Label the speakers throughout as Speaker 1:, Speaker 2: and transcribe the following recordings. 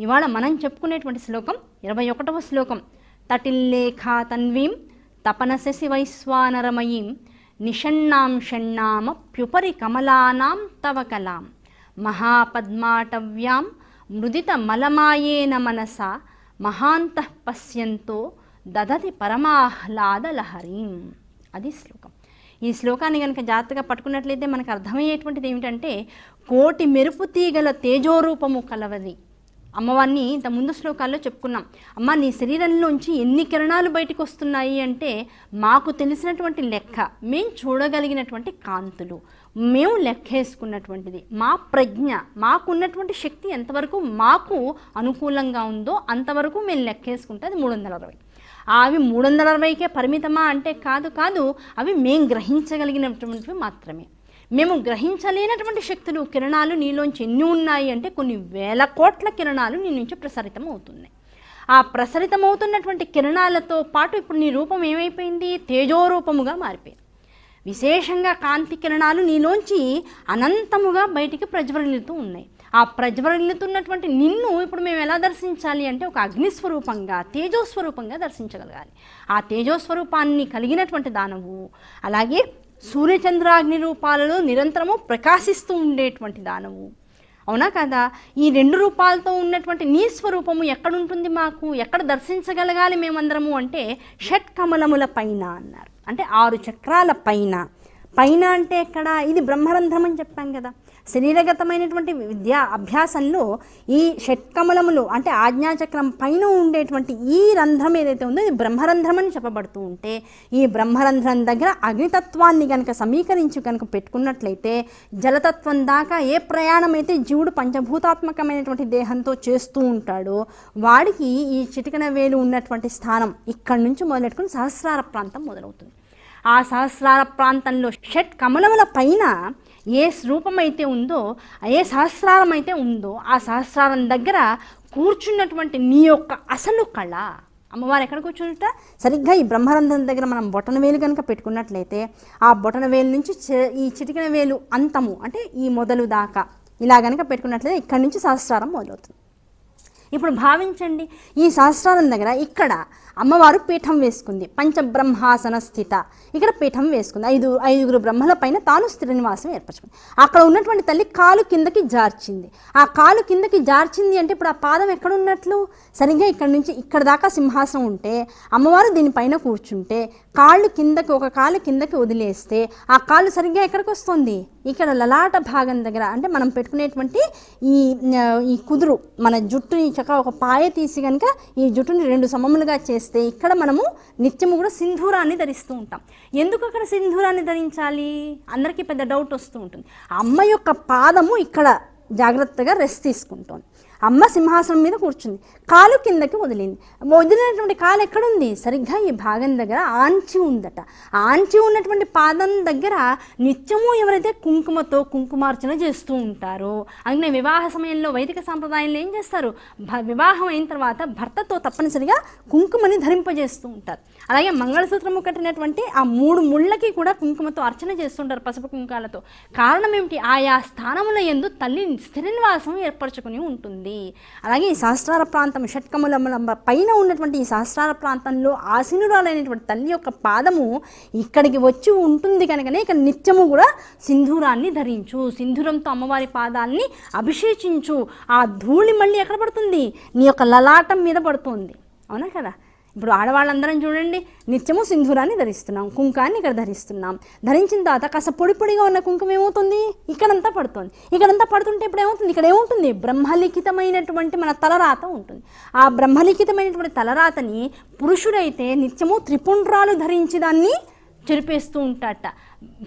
Speaker 1: ఇవాళ మనం చెప్పుకునేటువంటి శ్లోకం ఇరవై ఒకటవ శ్లోకం. తటిల్లేఖా తన్వీం తపనశశి వైశ్వానరమయీం నిషణ్ణాం షణ్ణామప్యుపరి కమలానాం తవ కలాం. మహాపద్మాటవ్యాం మృదిత మలమాయేన మనసా మహాంతః పశ్యంతో దదతి పరమాహ్లాదలహరీం. అది శ్లోకం. ఈ శ్లోకాన్ని కనుక జాగ్రత్తగా పట్టుకున్నట్లయితే మనకు అర్థమయ్యేటువంటిది ఏమిటంటే కోటి మెరుపు తీగల తేజోరూపము కలవది. అమ్మవారిని ఇంత ముందు శ్లోకాల్లో చెప్పుకున్నాం. అమ్మ నీ శరీరంలోంచి ఎన్ని కిరణాలు బయటకు వస్తున్నాయి అంటే మాకు తెలిసినటువంటి లెక్క మేము చూడగలిగినటువంటి కాంతులు. మేము లెక్కేసుకున్నటువంటిది. మా ప్రజ్ఞ మాకున్నటువంటి శక్తి ఎంతవరకు మాకు అనుకూలంగా ఉందో అంతవరకు మేము లెక్కేసుకుంటే అది మూడు వందల అరవై అవి మూడు వందల అరవైకే పరిమితమా అంటే కాదు కాదు అవి మేము గ్రహించగలిగినటువంటివి మాత్రమే. మేము గ్రహించలేనటువంటి శక్తులు కిరణాలు నీలోంచి ఎన్ని ఉన్నాయి అంటే కొన్ని వేల కోట్ల కిరణాలు నీ నుంచి ప్రసరితం అవుతున్నాయి ఆ ప్రసరితమవుతున్నటువంటి కిరణాలతో పాటు ఇప్పుడు నీ రూపం ఏమైపోయింది? తేజోరూపముగా మారిపోయింది. విశేషంగా కాంతి కిరణాలు నీలోంచి అనంతముగా బయటికి ప్రజ్వలిల్లుతూ ఉన్నాయి. ఆ ప్రజ్వలిల్లుతున్నటువంటి నిన్ను ఇప్పుడు మేము ఎలా దర్శించాలి అంటే ఒక అగ్నిస్వరూపంగా తేజోస్వరూపంగా దర్శించగలగాలి. ఆ తేజోస్వరూపాన్ని కలిగినటువంటి దానవు అలాగే సూర్యచంద్రాగ్ని రూపాలలో నిరంతరము ప్రకాశిస్తూ ఉండేటువంటి దానవు. అవునా కదా? ఈ రెండు రూపాలతో ఉన్నటువంటి నీ స్వరూపము ఎక్కడుంటుంది మాకు? ఎక్కడ దర్శించగలగాలి మేమందరము అంటే షట్ కమలముల పైన అన్నారు. అంటే ఆరు చక్రాల పైన. పైన అంటే ఎక్కడ? ఇది బ్రహ్మరంధ్రం అని చెప్పాం కదా. శరీరగతమైనటువంటి విద్యా అభ్యాసంలో ఈ షట్కమలములు అంటే ఆజ్ఞాచక్రం పైన ఉండేటువంటి ఈ రంధ్రం ఏదైతే ఉందో ఇది బ్రహ్మరంధ్రం అని చెప్పబడుతూ ఉంటే ఈ బ్రహ్మరంధ్రం దగ్గర అగ్నితత్వాన్ని కనుక సమీకరించి కనుక పెట్టుకున్నట్లయితే జలతత్వం దాకా ఏ ప్రయాణం అయితే జీవుడు పంచభూతాత్మకమైనటువంటి దేహంతో చేస్తూ ఉంటాడో వాడికి ఈ చిటికన వేలు ఉన్నటువంటి స్థానం ఇక్కడి నుంచి మొదలెట్టుకుని సహస్రార ప్రాంతం మొదలవుతుంది. ఆ సహస్రార ప్రాంతంలో షట్ కమలముల పైన ఏ రూపం అయితే ఉందో ఏ సహస్రారం అయితే ఉందో ఆ సహస్రారం దగ్గర కూర్చున్నటువంటి నీ యొక్క అసలు కళ. అమ్మవారు ఎక్కడ కూర్చుంట? సరిగ్గా ఈ బ్రహ్మరంధ్రం దగ్గర మనం బొటన వేలు కనుక పెట్టుకున్నట్లయితే ఆ బొటన వేలు నుంచి ఈ చిటికిన వేలు అంతము అంటే ఈ మొదలు దాకా ఇలా కనుక పెట్టుకున్నట్లయితే ఇక్కడ నుంచి సహస్రారం మొదలవుతుంది. ఇప్పుడు భావించండి ఈ సహస్రారం దగ్గర ఇక్కడ అమ్మవారు పీఠం వేసుకుంది పంచబ్రహ్మాసన స్థిత ఇక్కడ పీఠం వేసుకుంది. ఐదు ఐదుగురు బ్రహ్మల పైన తాను స్థిర నివాసం ఏర్పరచుకుంది. అక్కడ ఉన్నటువంటి తల్లి కాలు కిందకి జార్చింది. ఆ కాలు కిందకి జార్చింది అంటే ఇప్పుడు ఆ పాదం ఎక్కడ ఉన్నట్లు సరిగ్గా ఇక్కడ నుంచి ఇక్కడ దాకా సింహాసనం ఉంటే అమ్మవారు దీనిపైన కూర్చుంటే కాళ్ళు కిందకి ఒక కాలు కిందకి వదిలేస్తే ఆ కాలు సరిగ్గా ఎక్కడికి వస్తుంది? ఇక్కడ లలాట భాగం దగ్గర. అంటే మనం పెట్టుకునేటువంటి ఈ ఈ కుదురు మన జుట్టుని చక్కగా ఒక పాయ తీసి కనుక ఈ జుట్టుని రెండు సమములుగా చేస్తే ఇక్కడ మనము నిత్యము కూడా సింధూరాన్ని ధరిస్తూ ఉంటాం. ఎందుకు అక్కడ సింధూరాన్ని ధరించాలి? అందరికీ పెద్ద డౌట్ వస్తూ ఉంటుంది. అమ్మ యొక్క పాదము ఇక్కడ జాగ్రత్తగా రెస్ట్ తీసుకుంటుంది. అమ్మ సింహాసనం మీద కూర్చుంది. కాలు కిందకి వదిలింది. వదిలినటువంటి కాలు ఎక్కడుంది? సరిగ్గా ఈ భాగం దగ్గర ఆంచి ఉందట. ఆంచి ఉన్నటువంటి పాదం దగ్గర నిత్యము ఎవరైతే కుంకుమతో కుంకుమార్చన చేస్తూ ఉంటారో అందుకనే వివాహ సమయంలో వైదిక సాంప్రదాయంలో ఏం చేస్తారు? భ- వివాహం అయిన తర్వాత భర్తతో తప్పనిసరిగా కుంకుమని ధరింపజేస్తూ ఉంటారు. అలాగే మంగళసూత్రము కట్టినటువంటి ఆ మూడు ముళ్ళకి కూడా కుంకుమతో అర్చన చేస్తుంటారు పసుపు కుంకాలతో. కారణం ఏమిటి? ఆయా స్థానముల ఎందు తల్లి స్థిర ఏర్పరచుకుని ఉంటుంది. అలాగే ఈ శాస్త్రాల ప్రాంతం షట్కముల పైన ఉన్నటువంటి ఈ శాస్త్రాల ప్రాంతంలో ఆసీనురాలైనటువంటి తల్లి యొక్క పాదము ఇక్కడికి వచ్చి ఉంటుంది కనుకనే ఇక్కడ నిత్యము కూడా సింధూరాన్ని ధరించు. సింధూరంతో అమ్మవారి పాదాలని అభిషేచించు ఆ ధూళి మళ్ళీ ఎక్కడ పడుతుంది? నీ యొక్క లలాటం మీద పడుతుంది. అవునా కదా? ఇప్పుడు ఆడవాళ్ళందరం చూడండి నిత్యము సింధూరాన్ని ధరిస్తున్నాం కుంకాన్ని ఇక్కడ ధరిస్తున్నాం. ధరించిన తర్వాత కాస్త పొడి పొడిగా ఉన్న కుంకుమ ఏమవుతుంది? ఇక్కడంతా పడుతుంది. ఇక్కడంతా పడుతుంటే ఇప్పుడు ఏమవుతుంది? ఇక్కడ ఏముంటుంది బ్రహ్మలిఖితమైనటువంటి మన తలరాత ఉంటుంది. ఆ బ్రహ్మలిఖితమైనటువంటి తలరాతని పురుషుడైతే నిత్యము త్రిపుండ్రాలు ధరించి దాన్ని చెరిపేస్తూ ఉంటాట.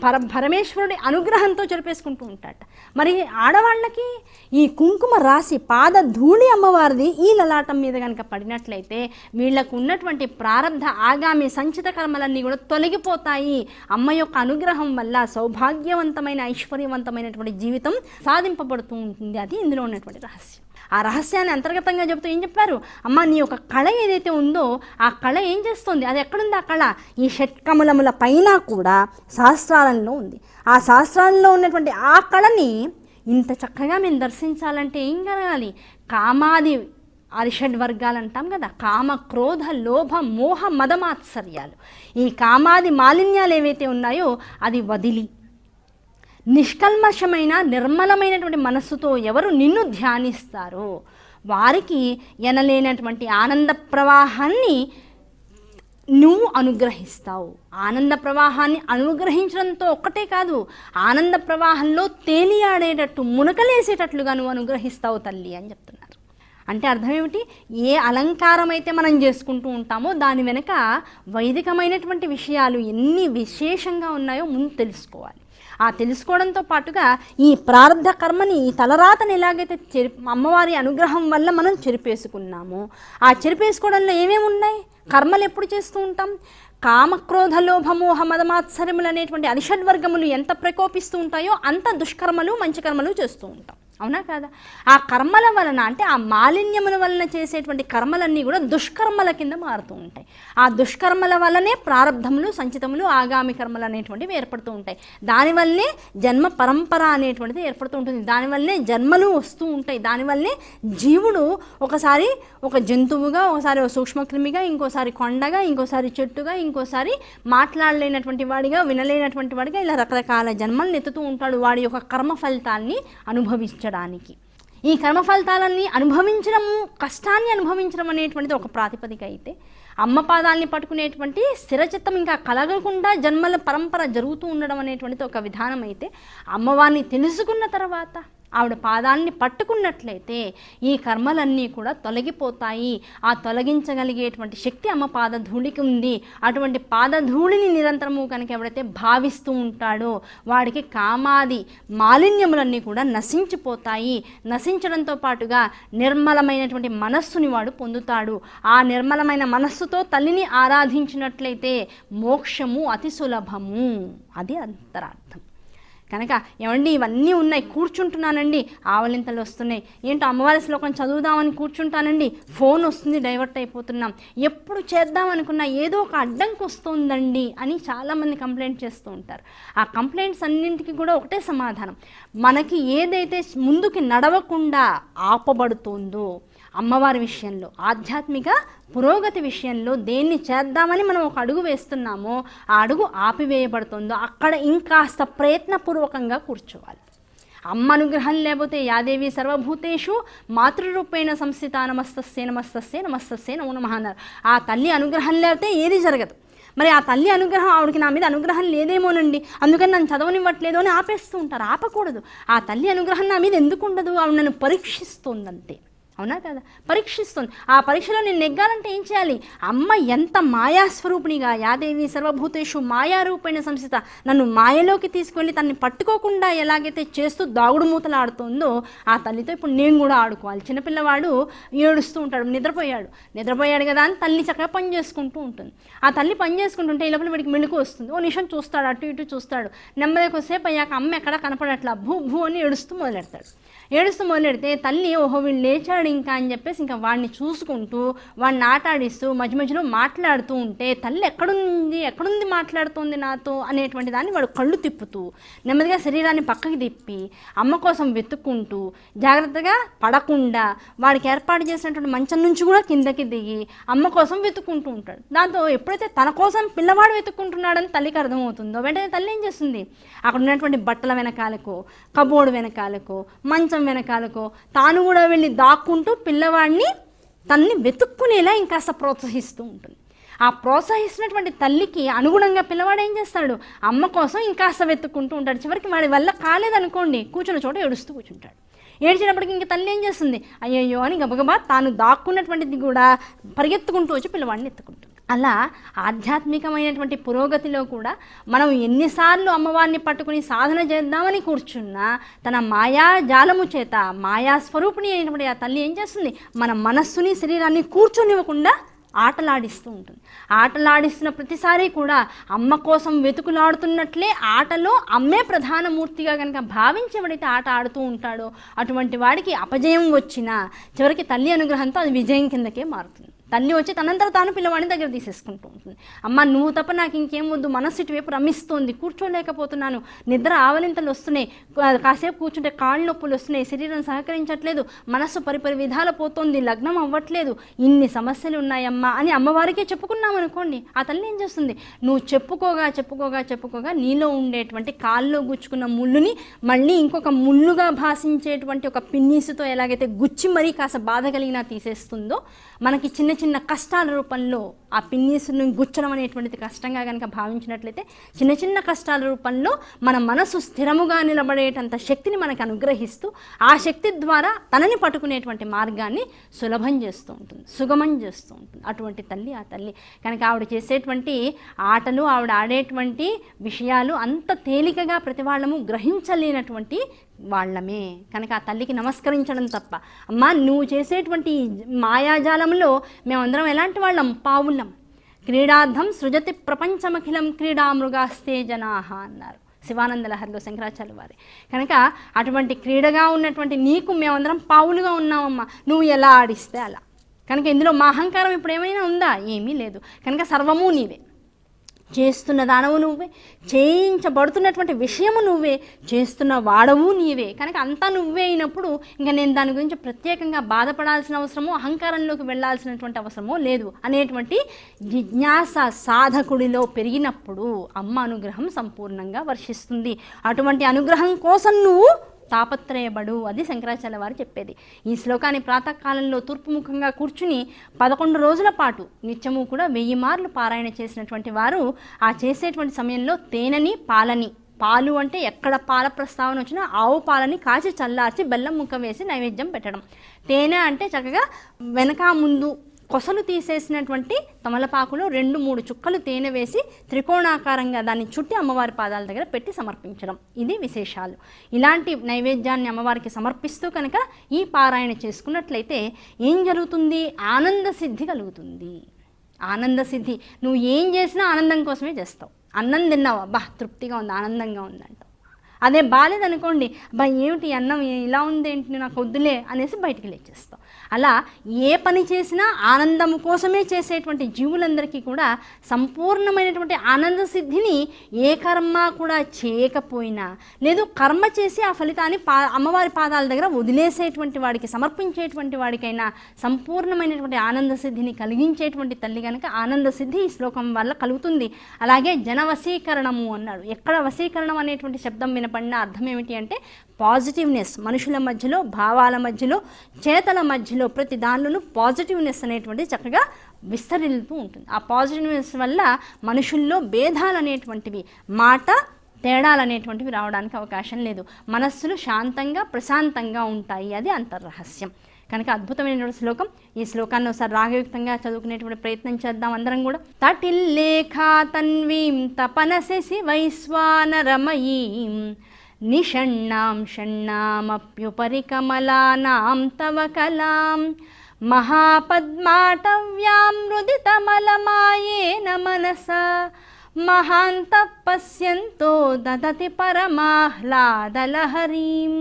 Speaker 1: పర పరమేశ్వరుడి అనుగ్రహంతో చెరిపేసుకుంటూ ఉంటాట. మరి ఆడవాళ్ళకి ఈ కుంకుమ రాసి పాద ధూళి అమ్మవారిది ఈ లలాటం మీద కనుక పడినట్లయితే వీళ్ళకు ఉన్నటువంటి ప్రారంధ ఆగామి సంచిత కర్మలన్నీ కూడా తొలగిపోతాయి. అమ్మ యొక్క అనుగ్రహం వల్ల సౌభాగ్యవంతమైన ఐశ్వర్యవంతమైనటువంటి జీవితం సాధింపబడుతూ ఉంటుంది. అది ఇందులో ఉన్నటువంటి రహస్యం. ఆ రహస్యాన్ని అంతర్గతంగా చెబుతూ ఏం చెప్పారు? అమ్మ నీ యొక్క కళ ఏదైతే ఉందో ఆ కళ ఏం చేస్తుంది? అది ఎక్కడుంది ఆ కళ? ఈ షట్కమలముల పైన కూడా సహస్రాలంలో ఉంది. ఆ సహస్రాలలో ఉన్నటువంటి ఆ కళని ఇంత చక్కగా మేము దర్శించాలంటే ఏం కలగాలి కామాది అరిషడ్ వర్గాలు అంటాం కదా కామ క్రోధ లోభ మోహ మదమాత్సర్యాలు. ఈ కామాది మాలిన్యాలు ఏవైతే ఉన్నాయో అది వదిలి నిష్కల్మషమైన నిర్మలమైనటువంటి మనస్సుతో ఎవరు నిన్ను ధ్యానిస్తారో? వారికి ఎనలేనటువంటి ఆనంద ప్రవాహాన్ని నువ్వు అనుగ్రహిస్తావు. ఆనంద ప్రవాహాన్ని అనుగ్రహించడంతో ఒక్కటే కాదు ఆనంద ప్రవాహంలో తేలియాడేటట్టు మునకలేసేటట్లుగా నువ్వు అనుగ్రహిస్తావు తల్లి అని చెప్తున్నారు. అంటే అర్థం ఏమిటి? ఏ అలంకారం అయితే మనం చేసుకుంటూ ఉంటామో దాని వెనుక వైదికమైనటువంటి విషయాలు ఎన్ని విశేషంగా ఉన్నాయో ముందు తెలుసుకోవాలి. ఆ తెలుసుకోవడంతో పాటుగా ఈ ప్రారంభ కర్మని ఈ తలరాతని ఎలాగైతే చెరి అమ్మవారి అనుగ్రహం వల్ల మనం చెరిపేసుకున్నామో ఆ చెరిపేసుకోవడంలో ఏమేమి ఉన్నాయి? కర్మలు ఎప్పుడు చేస్తూ ఉంటాం? కామక్రోధ లోభమోహ మదమాత్సర్యములు అనేటువంటి అరిషడ్వర్గములు ఎంత ప్రకోపిస్తూ ఉంటాయో అంత దుష్కర్మలు మంచి కర్మలు చేస్తూ ఉంటాం. అవునా కాదా? ఆ కర్మల వలన అంటే ఆ మాలిన్యముల వలన చేసేటువంటి కర్మలన్నీ కూడా దుష్కర్మల కింద మారుతూ ఉంటాయి. ఆ దుష్కర్మల వల్లనే ప్రారంధములు సంచితములు ఆగామి కర్మలు అనేటువంటివి ఏర్పడుతూ ఉంటాయి. దానివల్లనే జన్మ పరంపర అనేటువంటిది ఏర్పడుతూ ఉంటుంది. దానివల్లనే జన్మలు వస్తూ ఉంటాయి. దానివల్లనే జీవుడు ఒకసారి ఒక జంతువుగా ఒకసారి ఒక సూక్ష్మక్రిమిగా ఇంకోసారి కొండగా ఇంకోసారి చెట్టుగా ఇంకోసారి మాట్లాడలేనటువంటి వాడిగా వినలేనటువంటి వాడిగా ఇలా రకరకాల జన్మలను ఎత్తుతూ ఉంటాడు. వాడి యొక్క కర్మ ఫలితాన్ని అనుభవించడానికి ఈ కర్మ ఫలితాలన్నీ అనుభవించడము కష్టాన్ని అనుభవించడం అనేటువంటిది ఒక ప్రాతిపదిక అయితే అమ్మ పాదాలని పట్టుకునేటువంటి స్థిరచిత్తం ఇంకా కలగకుండా జన్మల పరంపర జరుగుతూ ఉండడం అనేటువంటిది ఒక విధానం అయితే అమ్మవారిని తెలుసుకున్న తర్వాత ఆవిడ పాదాలని పట్టుకున్నట్లయితే ఈ కర్మలన్నీ కూడా తొలగిపోతాయి. ఆ తొలగించగలిగేటువంటి శక్తి అమ్మ పాదధూళికి ఉంది. అటువంటి పాదధూళిని నిరంతరము కనుక ఎవడైతే భావిస్తూ ఉంటాడో వాడికి కామాది మాలిన్యములన్నీ కూడా నశించిపోతాయి. నశించడంతో పాటుగా నిర్మలమైనటువంటి మనస్సుని వాడు పొందుతాడు. ఆ నిర్మలమైన మనస్సుతో తల్లిని ఆరాధించినట్లయితే మోక్షము అతి సులభము. అది అంతరార్థం. కనుక ఏమండి ఇవన్నీ ఉన్నాయి కూర్చుంటున్నానండి. ఆవలింతలు వస్తున్నాయి. ఏంటో అమ్మవారి శ్లోకం చదువుదామని కూర్చుంటానండి. ఫోన్ వస్తుంది డైవర్ట్ అయిపోతున్నాం. ఎప్పుడు చేద్దాం అనుకున్నా ఏదో ఒక అడ్డంకి వస్తుందండి అని చాలామంది కంప్లైంట్ చేస్తూ ఉంటారు. ఆ కంప్లైంట్స్ అన్నింటికి కూడా ఒకటే సమాధానం. మనకి ఏదైతే ముందుకి నడవకుండా ఆపబడుతుందో అమ్మవారి విషయంలో ఆధ్యాత్మిక పురోగతి విషయంలో దేన్ని చేద్దామని మనం ఒక అడుగు వేస్తున్నామో ఆ అడుగు ఆపివేయబడుతుందో అక్కడ ఇంకాస్త ప్రయత్నపూర్వకంగా కూర్చోవాలి. అమ్మ అనుగ్రహం లేకపోతే యాదేవి సర్వభూతేషు మాతృరూపేణ సంస్థిత నమస్తస్సే నమస్తస్సే నమస్తస్సే నమో నమః అన్నారు. ఆ తల్లి అనుగ్రహం లేకపోతే ఏది జరగదు. మరి ఆ తల్లి అనుగ్రహం ఆవిడకి నా మీద అనుగ్రహం లేదేమోనండి? అందుకని నన్ను చదవనివ్వట్లేదు అని ఆపేస్తూ ఉంటారు. ఆపకూడదు. ఆ తల్లి అనుగ్రహం నా మీద ఎందుకు ఉండదు ఆవిడ నన్ను పరీక్షిస్తోందంతే. అవునా కదా? పరీక్షిస్తుంది. ఆ పరీక్షలో నేను నెగ్గాలంటే ఏం చేయాలి? అమ్మ ఎంత మాయాస్వరూపిణిగా యాదేవి సర్వభూతేషు మాయారూపైన సంస్థిత నన్ను మాయలోకి తీసుకెళ్ళి తనని పట్టుకోకుండా ఎలాగైతే చేస్తూ దాగుడు మూతలు ఆడుతుందో ఆ తల్లితో ఇప్పుడు నేను కూడా ఆడుకోవాలి. చిన్నపిల్లవాడు ఏడుస్తూ ఉంటాడు నిద్రపోయాడు. నిద్రపోయాడు కదా అని తల్లి చక్కగా పని చేసుకుంటూ ఉంటుంది. ఆ తల్లి పని చేసుకుంటుంటే ఈ లోపల వీడికి మెళుకు వస్తుంది. ఓ నిమిషం చూస్తాడు అటు ఇటు చూస్తాడు. నెమ్మది కొద్దిసేపు అయ్యాక అమ్మ ఎక్కడ కనపడట్లా? భూ భూ అని ఏడుస్తూ మొదలెడతాడు. ఏడుస్తూ మొదలెడితే తల్లి ఓహో వీళ్ళు లేచాడు ఇంకా అని చెప్పేసి ఇంకా వాడిని చూసుకుంటూ వాడిని ఆటాడిస్తూ మధ్య మధ్యలో మాట్లాడుతూ ఉంటే తల్లి ఎక్కడుంది ఎక్కడుంది మాట్లాడుతుంది నాతో అనేటువంటి దాన్ని వాడు కళ్ళు తిప్పుతూ నెమ్మదిగా శరీరాన్ని పక్కకి తిప్పి అమ్మ కోసం వెతుక్కుంటూ జాగ్రత్తగా పడకుండా వాడికి ఏర్పాటు చేసినటువంటి మంచం నుంచి కూడా కిందకి దిగి అమ్మ కోసం వెతుక్కుంటూ ఉంటాడు. దాంతో ఎప్పుడైతే తన కోసం పిల్లవాడు వెతుక్కుంటున్నాడని తల్లికి అర్థమవుతుందో వెంటనే తల్లి ఏం చేస్తుంది? అక్కడ ఉన్నటువంటి బట్టల వెనకాలకో కబోర్డు వెనకాలకో మంచం వెనకాలకో తాను కూడా వెళ్ళి దాక్కుంటూ పిల్లవాడిని తన్ని వెతుక్కునేలా ఇంకాస్త ప్రోత్సహిస్తూ ఉంటుంది. ఆ ప్రోత్సహిస్తున్నటువంటి తల్లికి అనుగుణంగా పిల్లవాడు ఏం చేస్తాడు? అమ్మ కోసం ఇంకాస్త వెతుక్కుంటూ ఉంటాడు. చివరికి వాడి వల్ల కాలేదనుకోండి కూర్చున్న చోట ఏడుస్తూ కూర్చుంటాడు. ఏడ్చినప్పటికి ఇంక తల్లి ఏం చేస్తుంది? అయ్యయ్యో అని గబగబా తాను దాక్కున్నటువంటిది కూడా పరిగెత్తుకుంటూ వచ్చి పిల్లవాడిని ఎత్తుకుంటుంది. అలా ఆధ్యాత్మికమైనటువంటి పురోగతిలో కూడా మనం ఎన్నిసార్లు అమ్మవారిని పట్టుకుని సాధన చేద్దామని కూర్చున్నా తన మాయా జాలము చేత మాయా స్వరూపిణి అయినటువంటి ఆ తల్లి ఏం చేస్తుంది? మన మనస్సుని శరీరాన్ని కూర్చొనివ్వకుండా ఆటలాడిస్తూ ఉంటుంది. ఆటలాడిస్తున్న ప్రతిసారి కూడా అమ్మ కోసం వెతుకులాడుతున్నట్లే ఆటలో అమ్మే ప్రధాన మూర్తిగా కనుక భావించి ఎవడైతే ఆట ఆడుతూ ఉంటాడో అటువంటి వాడికి అపజయం వచ్చినా చివరికి తల్లి అనుగ్రహంతో అది విజయం కిందకే మారుతుంది. తల్లి వచ్చి తనంతట తాను పిల్లవాడిని దగ్గర తీసేసుకుంటూ ఉంటుంది. అమ్మ నువ్వు తప్ప నాకు ఇంకేం వద్దు. మనస్సు ఇటువైపు రమిస్తోంది. కూర్చోలేకపోతున్నాను. నిద్ర ఆవలింతలు వస్తున్నాయి. కాసేపు కూర్చుంటే కాళ్ళు నొప్పులు వస్తున్నాయి. శరీరం సహకరించట్లేదు. మనస్సు పరిపరి విధాల పోతోంది. లగ్నం అవ్వట్లేదు. ఇన్ని సమస్యలు ఉన్నాయమ్మా అని అమ్మవారికే చెప్పుకున్నాం అనుకోండి ఆ తల్లి ఏం చేస్తుంది? నువ్వు చెప్పుకోగా చెప్పుకోగా చెప్పుకోగా నీలో ఉండేటువంటి కాల్లో గుచ్చుకున్న ముళ్ళుని మళ్ళీ ఇంకొక ముళ్ళుగా భాషించేటువంటి ఒక పిన్నీసుతో ఎలాగైతే గుచ్చి మరీ కాస్త బాధ కలిగినా తీసేస్తుందో మనకి చిన్న చిన్న కష్టాల రూపంలో ఆ పిన్నీసుని గుచ్చడం అనేటువంటిది కష్టంగా కనుక భావించినట్లయితే చిన్న చిన్న కష్టాల రూపంలో మన మనసు స్థిరముగా నిలబడేటంత శక్తిని మనకు అనుగ్రహిస్తూ ఆ శక్తి ద్వారా తనని పట్టుకునేటువంటి మార్గాన్ని సులభం చేస్తూ ఉంటుంది సుగమం చేస్తూ ఉంటుంది. అటువంటి తల్లి ఆ తల్లి కనుక ఆవిడ చేసేటువంటి ఆటలు ఆవిడ ఆడేటువంటి విషయాలు అంత తేలికగా ప్రతి వాళ్ళము గ్రహించలేనటువంటి వాళ్ళమే. కనుక ఆ తల్లికి నమస్కరించడం తప్ప. అమ్మా నువ్వు చేసేటువంటి మాయాజాలంలో మేమందరం ఎలాంటి వాళ్ళం? పావులం. క్రీడార్థం సృజతి ప్రపంచమఖిలం క్రీడామృగాస్తే జనాహ అన్నారు. శివానంద లహరిలో శంకరాచార్య వారి. కనుక అటువంటి క్రీడగా ఉన్నటువంటి నీకు మేమందరం పావులుగా ఉన్నామమ్మా. నువ్వు ఎలా ఆడిస్తే అలా. కనుక ఇందులో మా అహంకారం ఇప్పుడు ఏమైనా ఉందా? ఏమీ లేదు. కనుక సర్వము నీవే. చేస్తున్న దానవు నువ్వే. చేయించబడుతున్నటువంటి విషయము నువ్వే. చేస్తున్న వాడవు నీవే. కనుక అంతా నువ్వే అయినప్పుడు ఇంకా నేను దాని గురించి ప్రత్యేకంగా బాధపడాల్సిన అవసరమో అహంకారంలోకి వెళ్ళాల్సినటువంటి అవసరమో లేదు. అనేటువంటి జిజ్ఞాస సాధకుడిలో పెరిగినప్పుడు అమ్మ అనుగ్రహం సంపూర్ణంగా వర్షిస్తుంది. అటువంటి అనుగ్రహం కోసం నువ్వు తాపత్రయబడు అది శంకరాచార్య వారు చెప్పేది. ఈ శ్లోకాన్ని ప్రాతకాలంలో తూర్పుముఖంగా కూర్చుని పదకొండు రోజుల పాటు నిత్యము కూడా వెయ్యి మార్లు పారాయణ చేసినటువంటి వారు ఆ చేసేటువంటి సమయంలో తేనెని పాలని పాలు అంటే ఎక్కడ పాల ప్రస్తావన వచ్చినా ఆవు పాలని కాచి చల్లార్చి బెల్లం ముక్క వేసి నైవేద్యం పెట్టడం. తేనె అంటే చక్కగా వెనక ముందు కొసలు తీసేసినటువంటి తమలపాకులో రెండు మూడు చుక్కలు తేనె వేసి త్రికోణాకారంగా దాన్ని చుట్టి అమ్మవారి పాదాల దగ్గర పెట్టి సమర్పించడం. ఇది విశేషాలు. ఇలాంటి నైవేద్యాన్ని అమ్మవారికి సమర్పిస్తూ కనుక ఈ పారాయణ చేసుకున్నట్లయితే ఏం జరుగుతుంది? ఆనంద సిద్ధి కలుగుతుంది. ఆనంద సిద్ధి. నువ్వు ఏం చేసినా ఆనందం కోసమే చేస్తావు. అన్నం తిన్నావు అబ్బా తృప్తిగా ఉంది ఆనందంగా ఉందంట అదే బాగాలేదనుకోండి అబ్బా ఏమిటి అన్నం ఇలా ఉంది ఏంటి నాకు వద్దులే అనేసి బయటికి లేచేస్తావు. అలా ఏ పని చేసినా ఆనందం కోసమే చేసేటువంటి జీవులందరికీ కూడా సంపూర్ణమైనటువంటి ఆనంద సిద్ధిని ఏ కర్మ కూడా చేయకపోయినా లేదు కర్మ చేసి ఆ ఫలితాన్ని పా అమ్మవారి పాదాల దగ్గర వదిలేసేటువంటి వాడికి సమర్పించేటువంటి వాడికైనా సంపూర్ణమైనటువంటి ఆనంద సిద్ధిని కలిగించేటువంటి తల్లి కనుక ఆనంద సిద్ధి ఈ శ్లోకం వల్ల కలుగుతుంది. అలాగే జన వశీకరణము అన్నాడు. ఎక్కడ వశీకరణం అనేటువంటి శబ్దం వినపడిన అర్థం ఏమిటి అంటే పాజిటివ్నెస్ మనుషుల మధ్యలో భావాల మధ్యలో చేతల మధ్యలో ప్రతి దానిలోనూ పాజిటివ్నెస్ అనేటువంటి చక్కగా విస్తరిల్లుతూ ఉంటుంది. ఆ పాజిటివ్నెస్ వల్ల మనుషుల్లో భేదాలు అనేటువంటివి మాట తేడాలు అనేటువంటివి రావడానికి అవకాశం లేదు. మనస్సులు శాంతంగా ప్రశాంతంగా ఉంటాయి. అది అంతర్రహస్యం. కనుక అద్భుతమైనటువంటి శ్లోకం. ఈ శ్లోకాన్ని ఒకసారి రాగయుక్తంగా చదువుకునేటువంటి ప్రయత్నం చేద్దాం అందరం కూడా. తటిల్లేఖా తన్వీం తపనశసి వైశ్వానరమయీం నిషణ్ణాం షణ్ణామప్యుపరి కమలానాం తవ కలాం మహాపద్మాటవ్యామృదితమలమాయేన మనసా మహాంత పశ్యంతో దదతి పరమాహ్లాదలహరీం